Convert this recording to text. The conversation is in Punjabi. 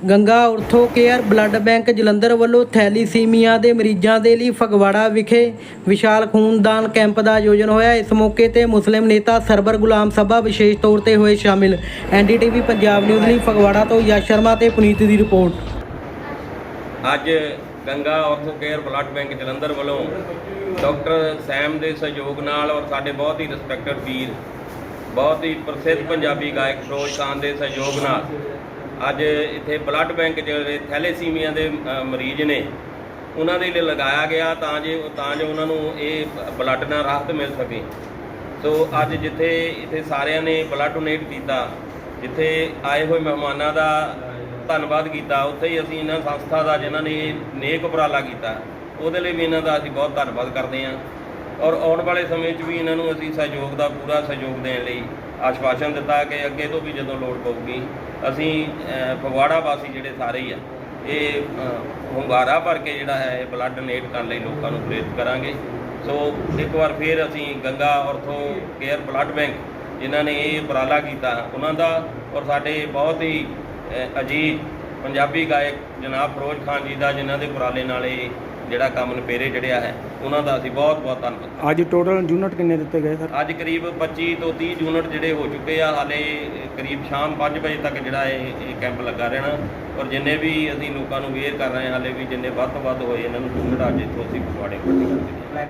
Ganga ortho care blood bank Jalandhar ਵੱਲੋਂ ਥੈਲੀਸੀਮੀਆ ਦੇ ਮਰੀਜ਼ਾਂ ਦੇ ਲਈ ਫਗਵਾੜਾ ਵਿਖੇ ਵਿਸ਼ਾਲ ਖੂਨਦਾਨ ਕੈਂਪ ਦਾ ਆਯੋਜਨ ਹੋਇਆ। ਇਸ ਮੌਕੇ ਤੇ ਮੁਸਲਿਮ ਨੇਤਾ ਸਰਬਰ ਗੁਲਾਮ ਸਭਾ ਵਿਸ਼ੇਸ਼ ਤੌਰ ਤੇ ਹੋਏ ਸ਼ਾਮਿਲ। ਐਨਡੀਟੀਵੀ ਪੰਜਾਬ ਨਿਊਜ਼ ਲਈ ਫਗਵਾੜਾ ਤੋਂ ਯਸ਼ ਸ਼ਰਮਾ ਤੇ ਪੁਨੀਤ ਦੀ ਰਿਪੋਰਟ। ਅੱਜ Ganga ortho care blood bank Jalandhar ਵੱਲੋਂ ਡਾਕਟਰ ਸੈਮ ਦੇ ਸਹਿਯੋਗ ਨਾਲ ਔਰ ਸਾਡੇ ਬਹੁਤ ਹੀ ਰਿਸਪੈਕਟਡ ਵੀਰ, ਬਹੁਤ ਹੀ ਪ੍ਰਸਿੱਧ ਪੰਜਾਬੀ ਗਾਇਕ ਫਿਰੋਜ਼ ਖਾਨ ਦੇ ਸਹਿਯੋਗ ਨਾਲ ਅੱਜ ਇੱਥੇ ਬਲੱਡ ਬੈਂਕ ਜਿਹੜੇ ਥੈਲੇਸੀਮੀਆ ਦੇ ਮਰੀਜ਼ ਨੇ, ਉਹਨਾਂ ਦੇ ਲਈ ਲਗਾਇਆ ਗਿਆ ਤਾਂ ਜੇ, ਤਾਂ ਜੋ ਉਹਨਾਂ ਨੂੰ ਇਹ ਬਲੱਡ ਨਾਲ ਰਾਹਤ ਮਿਲ ਸਕੇ। ਸੋ ਅੱਜ ਜਿੱਥੇ, ਇੱਥੇ ਸਾਰਿਆਂ ਨੇ ਬਲੱਡ ਡੋਨੇਟ ਕੀਤਾ, ਜਿੱਥੇ ਆਏ ਹੋਏ ਮਹਿਮਾਨਾਂ ਦਾ ਧੰਨਵਾਦ ਕੀਤਾ, ਉੱਥੇ ਹੀ ਅਸੀਂ ਇਹਨਾਂ ਸੰਸਥਾ ਦਾ, ਜਿਨ੍ਹਾਂ ਨੇ ਨੇਕ ਉਪਰਾਲਾ ਕੀਤਾ, ਉਹਦੇ ਲਈ ਵੀ ਇਹਨਾਂ ਦਾ ਅਸੀਂ ਬਹੁਤ ਧੰਨਵਾਦ ਕਰਦੇ ਹਾਂ। ਔਰ ਆਉਣ ਵਾਲੇ ਸਮੇਂ 'ਚ ਵੀ ਇਹਨਾਂ ਨੂੰ ਅਸੀਂ ਸਹਿਯੋਗ ਦਾ ਪੂਰਾ ਸਹਿਯੋਗ ਦੇਣ ਲਈ ਆਸ਼ਵਾਸਨ ਦਿੱਤਾ ਕਿ ਅੱਗੇ ਤੋਂ ਵੀ ਜਦੋਂ ਲੋੜ ਪਊਗੀ ਅਸੀਂ ਫਗਵਾੜਾ ਵਾਸੀ ਜਿਹੜੇ ਸਾਰੇ ਹੀ ਆ ਇਹ ਹੁੰਗਾਰਾ ਭਰ ਕੇ ਜਿਹੜਾ ਹੈ ਇਹ ਬਲੱਡ ਡੋਨੇਟ ਕਰਨ ਲਈ ਲੋਕਾਂ ਨੂੰ ਪ੍ਰੇਰਿਤ ਕਰਾਂਗੇ। ਸੋ ਇੱਕ ਵਾਰ ਫਿਰ ਅਸੀਂ Ganga ortho care blood bank ਜਿਨ੍ਹਾਂ ਨੇ ਇਹ ਉਪਰਾਲਾ ਕੀਤਾ ਉਹਨਾਂ ਦਾ ਔਰ ਸਾਡੇ ਬਹੁਤ ਹੀ ਅਹ, ਅਜੀਜ਼ ਪੰਜਾਬੀ ਗਾਇਕ ਜਨਾਬ ਫਿਰੋਜ਼ ਖਾਨ ਜੀ ਦਾ ਜਿਨ੍ਹਾਂ ਦੇ ਉਪਰਾਲੇ ਨਾਲ ਇਹ ਜਿਹੜਾ ਕੰਮ ਨਪੇਰੇ ਚੜਿਆ ਹੈ ਉਹਨਾਂ ਦਾ ਅਸੀਂ ਬਹੁਤ ਬਹੁਤ ਧੰਨਵਾਦ। ਅੱਜ ਟੋਟਲ ਯੂਨਿਟ ਕਿੰਨੇ ਦਿੱਤੇ ਗਏ ਸਰ ਅੱਜ ਕਰੀਬ 25 ਤੋਂ 30 ਯੂਨਿਟ ਜਿਹੜੇ ਹੋ ਚੁੱਕੇ ਆ ਹਾਲੇ ਕਰੀਬ ਸ਼ਾਮ 5 ਵਜੇ ਤੱਕ ਜਿਹੜਾ ਇਹ ਕੈਂਪ ਲੱਗਾ ਰਹਿਣਾ। ਔਰ ਜਿੰਨੇ ਵੀ ਅਸੀਂ ਲੋਕਾਂ ਨੂੰ ਵੇਅਰ ਕਰ ਰਹੇ ਹਾਂ ਹਾਲੇ ਵੀ ਜਿੰਨੇ ਵੱਧ ਤੋਂ ਵੱਧ ਹੋਏ ਇਹਨਾਂ ਨੂੰ ਯੂਨਿਟ ਅੱਜ ਇੱਥੋਂ ਅਸੀਂ ਪਕਵਾੜੇ ਭਰਤੀ ਕਰ ਦਿੰਦੇ ਹਾਂ।